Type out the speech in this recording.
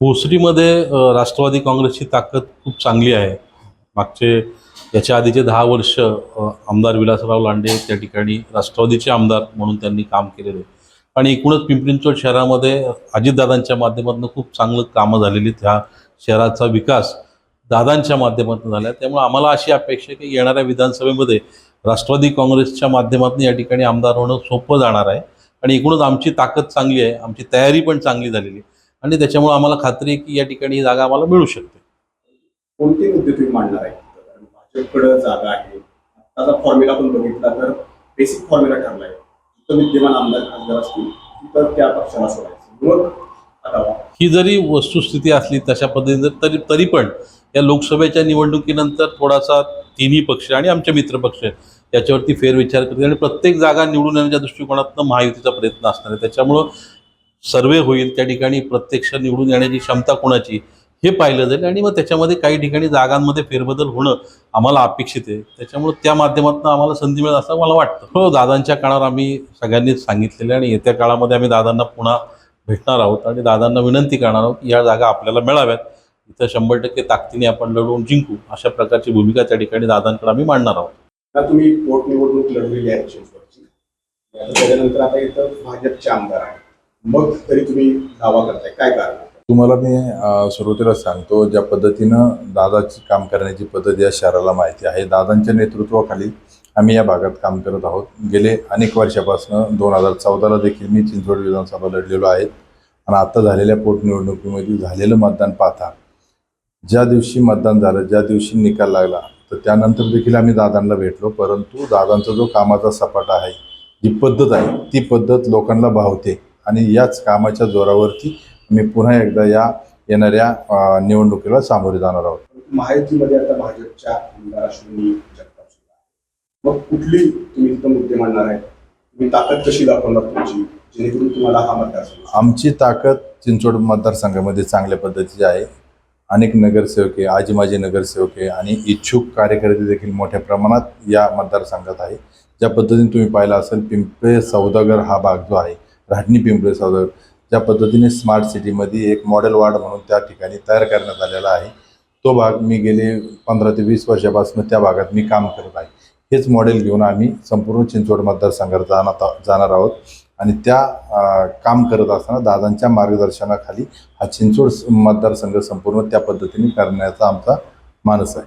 भोसरीमध्ये राष्ट्रवादी काँग्रेसची ताकद खूप चांगली आहे. मागचे याच्या आधीचे दहा वर्ष आमदार विलासराव लांडे त्या ठिकाणी राष्ट्रवादीचे आमदार म्हणून त्यांनी काम केलेले. आणि एकूणच पिंपरी शहरामध्ये अजितदादांच्या माध्यमातून खूप चांगलं कामं झालेली त्या शहराचा विकास दादांच्या माध्यमातून झाला त्यामुळे आम्हाला अशी अपेक्षा की येणाऱ्या विधानसभेमध्ये राष्ट्रवादी काँग्रेसच्या माध्यमातून या ठिकाणी आमदार होणं सोपं जाणार आहे. आणि एकूणच आमची ताकद चांगली आहे. आमची तयारी पण चांगली झालेली आहे. आणि त्याच्यामुळे आम्हाला खात्री आहे की या ठिकाणी ही जागा आम्हाला मिळू शकते. कोणते मुद्दे तुम्ही मांडणार आहे? भाजपकडे जागा आहे. आताचा फॉर्म्युला पण बघितला तर बेसिक फॉर्म्युला ठरलाय. जिथं विद्यमान आमदार खासदार असतील तिथं त्या पक्षाला सोडायचं. मग आता ही जरी वस्तुस्थिती असली तशा पद्धतीने तरी तरी पण या लोकसभेच्या निवडणुकीनंतर थोडासा तिन्ही पक्ष आणि आमचे मित्र पक्ष याच्यावरती फेरविचार करतील आणि प्रत्येक जागा निवडून येण्याच्या दृष्टिकोनातून महायुतीचा प्रयत्न असणार आहे. त्याच्यामुळं सर्वे होईल त्या ठिकाणी प्रत्यक्ष निवडून येण्याची क्षमता कोणाची हे पाहिलं जाईल आणि मग त्याच्यामध्ये काही ठिकाणी जागांमध्ये फेरबदल होणं आम्हाला अपेक्षित आहे. त्याच्यामुळे त्या माध्यमातून आम्हाला संधी मिळेल असं मला वाटतं. हो दादांच्या काळावर आम्ही सगळ्यांनीच सांगितलेले आणि येत्या काळामध्ये आम्ही दादांना पुन्हा भेटणार आहोत आणि दादांना विनंती करणार आहोत की या जागा आपल्याला मिळाव्यात. इथं शंभर टक्के ताकदीने आपण लढवून जिंकू अशा प्रकारची भूमिका त्या ठिकाणी दादांकडे आम्ही मांडणार आहोत. तुम्ही पोटनिवडणूक लढवलेली आहे त्याच्यानंतर आता इथं भाजपचे आमदार आहेत. मग तरी तुम्ही दावा करताय. काय कारण? तुम्हाला मी सुरुवातीला सांगतो ज्या पद्धतीनं दादाची काम करण्याची पद्धत या शहराला माहिती आहे. दादांच्या नेतृत्वाखाली आम्ही या भागात काम करत आहोत. गेले अनेक वर्षापासून दोन हजार चौदाला देखील मी चिंचवड विधानसभा लढलेलो आहे. आणि आता झालेल्या पोटनिवडणुकीमध्ये झालेलं मतदान पाहता ज्या दिवशी मतदान झालं ज्या दिवशी निकाल लागला तर त्यानंतर देखील आम्ही दादांना भेटलो. परंतु दादांचा जो कामाचा सपाटा आहे जी पद्धत आहे ती पद्धत लोकांना भावते. आणि याच कामाच्या जोरावरती मी पुन्हा एकदा या येणाऱ्या निवडणुकीला सामोरे जाणार आहोत. महायुतीमध्ये आता भाजपच्या आमदार अश्विनी जगताप सुद्धा आहे. मग कुठली तुम्ही तिथं मुद्दे मांडणार आहे तुम्ही ताकद कशी दाखवणार तुमची जेणेकरून तुम्हाला हा मतदारसंघ आमची ताकद चिंचवड मतदारसंघामध्ये चांगल्या पिढीची आहे. अनेक नगरसेवक आजी माजी नगरसेवक आणि इच्छुक कार्यकर्ते देखील मोठ्या प्रमाणात या मतदारसंघात आहे. ज्या पद्धतीने तुम्ही पाहिला असेल पिंपळे सौदागर हा भाग जो आहे राहणी पिंपळे सावदर ज्या पद्धतीने स्मार्ट सिटीमध्ये एक मॉडेल वार्ड म्हणून त्या ठिकाणी तयार करण्यात आलेला आहे तो भाग मी गेले पंधरा ते वीस वर्षापासून त्या भागात मी काम करत आहे. हेच मॉडेल घेऊन आम्ही संपूर्ण चिंचवड मतदारसंघात जाणार जाणार आहोत. आणि त्या काम करत असताना दादांच्या मार्गदर्शनाखाली हा चिंचवड मतदारसंघ संपूर्ण त्या पद्धतीने करण्याचा आमचा मानस आहे.